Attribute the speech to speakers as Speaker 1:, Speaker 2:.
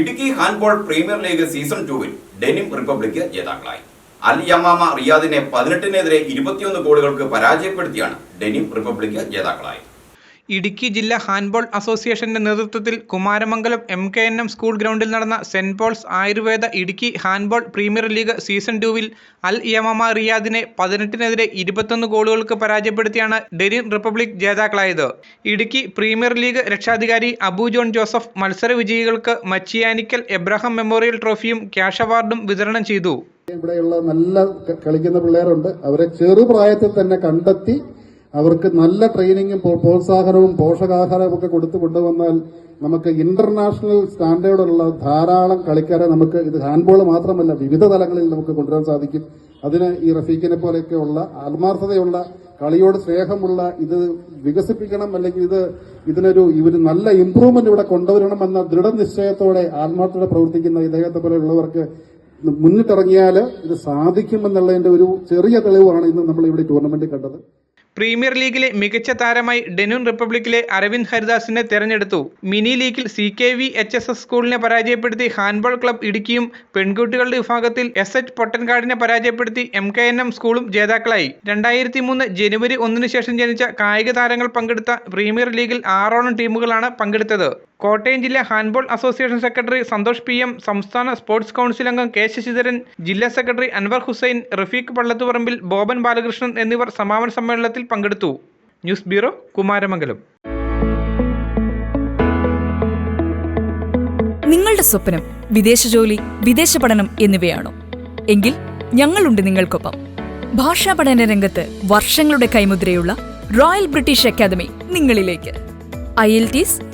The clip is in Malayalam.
Speaker 1: Idukki handball premier league season ടൂവിൽ ഡെനിം റിപ്പബ്ലിക് ജേതാക്കളായി. അൽ യമാമ റിയാദിനെ പതിനെട്ടിനെതിരെ ഇരുപത്തിയൊന്ന് ഗോളുകൾക്ക് പരാജയപ്പെടുത്തിയാണ് ഡെനിം റിപ്പബ്ലിക് ജേതാക്കളായത്.
Speaker 2: ഇടുക്കി ജില്ലാ ഹാൻഡ്ബോൾ അസോസിയേഷന്റെ നേതൃത്വത്തിൽ Kumaramangalam M K N M school ഗ്രൗണ്ടിൽ നടന്ന saint Paul's Ayurveda Idukki handball premier league season ടൂവിൽ അൽ യമമ റിയാദിനെ പതിനെട്ടിനെതിരെ ഇരുപത്തൊന്ന് ഗോളുകൾക്ക് പരാജയപ്പെടുത്തിയാണ് ഡെനിൻ റിപ്പബ്ലിക് ജേതാക്കളായത്. ഇടുക്കി പ്രീമിയർ ലീഗ് രക്ഷാധികാരി അബു ജോൺ ജോസഫ് മത്സര വിജയികൾക്ക് മച്ചിയാനിക്കൽ എബ്രഹാം മെമ്മോറിയൽ ട്രോഫിയും ക്യാഷ് അവാർഡും വിതരണം ചെയ്തു.
Speaker 3: ഇവിടെയുള്ള നല്ല കളിക്കുന്ന പിള്ളേരുണ്ട്. അവരെ ചെറുപ്രായത്തിൽ തന്നെ കണ്ടെത്തി അവർക്ക് നല്ല ട്രെയിനിങ്ങും പ്രോ- പ്രോത്സാഹനവും പോഷകാഹാരവും ഒക്കെ കൊടുത്തു കൊണ്ടുവന്നാൽ നമുക്ക് ഇന്റർനാഷണൽ സ്റ്റാൻഡേർഡുള്ള ധാരാളം കളിക്കാരെ നമുക്ക് ഇത് ഹാൻഡ്ബോൾ മാത്രമല്ല വിവിധ തലങ്ങളിൽ നമുക്ക് കൊണ്ടുവരാൻ സാധിക്കും. അതിന് ഈ റഫീഖിനെ പോലെയൊക്കെയുള്ള ആത്മാർത്ഥതയുള്ള കളിയോട് സ്നേഹമുള്ള ഇത് വികസിപ്പിക്കണം അല്ലെങ്കിൽ ഇത് ഇതിനൊരു ഇവർ നല്ല ഇംപ്രൂവ്മെന്റ് ഇവിടെ കൊണ്ടുവരണം എന്ന ദൃഢനിശ്ചയത്തോടെ ആത്മാർത്ഥത പ്രവർത്തിക്കുന്ന ഇദ്ദേഹത്തെ പോലെയുള്ളവർക്ക് മുന്നിട്ടിറങ്ങിയാൽ ഇത് സാധിക്കുമെന്നുള്ളതിന്റെ ഒരു ചെറിയ തെളിവാണ് ഇന്ന് നമ്മൾ ഇവിടെ ടൂർണമെന്റ് കണ്ടത്.
Speaker 2: പ്രീമിയർ ലീഗിലെ മികച്ച താരമായി ഡെനുൻ റിപ്പബ്ലിക്കിലെ അരവിന്ദ് ഹരിദാസിനെ തെരഞ്ഞെടുത്തു. മിനി ലീഗിൽ C K V H S S സ്കൂളിനെ പരാജയപ്പെടുത്തി ഹാൻഡ്ബോൾ ക്ലബ് ഇടുക്കിയും പെൺകുട്ടികളുടെ വിഭാഗത്തിൽ എസ് എച്ച് പൊട്ടൻകാടിനെ പരാജയപ്പെടുത്തി എം കെ എൻ എം സ്കൂളും ജേതാക്കളായി. രണ്ടായിരത്തി മൂന്ന് ജനുവരി ഒന്നിനു ശേഷം ജനിച്ച കായിക താരങ്ങൾ പങ്കെടുത്ത പ്രീമിയർ ലീഗിൽ ആറോളം ടീമുകളാണ് പങ്കെടുത്തത്. കോട്ടയം ജില്ലാ handball association secretary Santhosh P M സംസ്ഥാന സ്പോർട്സ് കൗൺസിൽ അംഗം കെ ശശിധരൻ ജില്ലാ സെക്രട്ടറി അൻവർ ഹുസൈൻ റഫീഖ് പള്ളത്തുപറമ്പിൽ ബോബൻ ബാലകൃഷ്ണൻ എന്നിവർ സമാപന സമ്മേളനത്തിൽ പങ്കെടുത്തു. News bureau Kumaramangalam.
Speaker 4: നിങ്ങളുടെ സ്വപ്നം വിദേശ ജോലി വിദേശ പഠനം എന്നിവയാണോ? എങ്കിൽ ഞങ്ങളുണ്ട് നിങ്ങൾക്കൊപ്പം. ഭാഷാ പഠന രംഗത്ത് വർഷങ്ങളുടെ കൈമുദ്രയുള്ള റോയൽ ബ്രിട്ടീഷ് അക്കാദമി നിങ്ങളിലേക്ക്. IELTS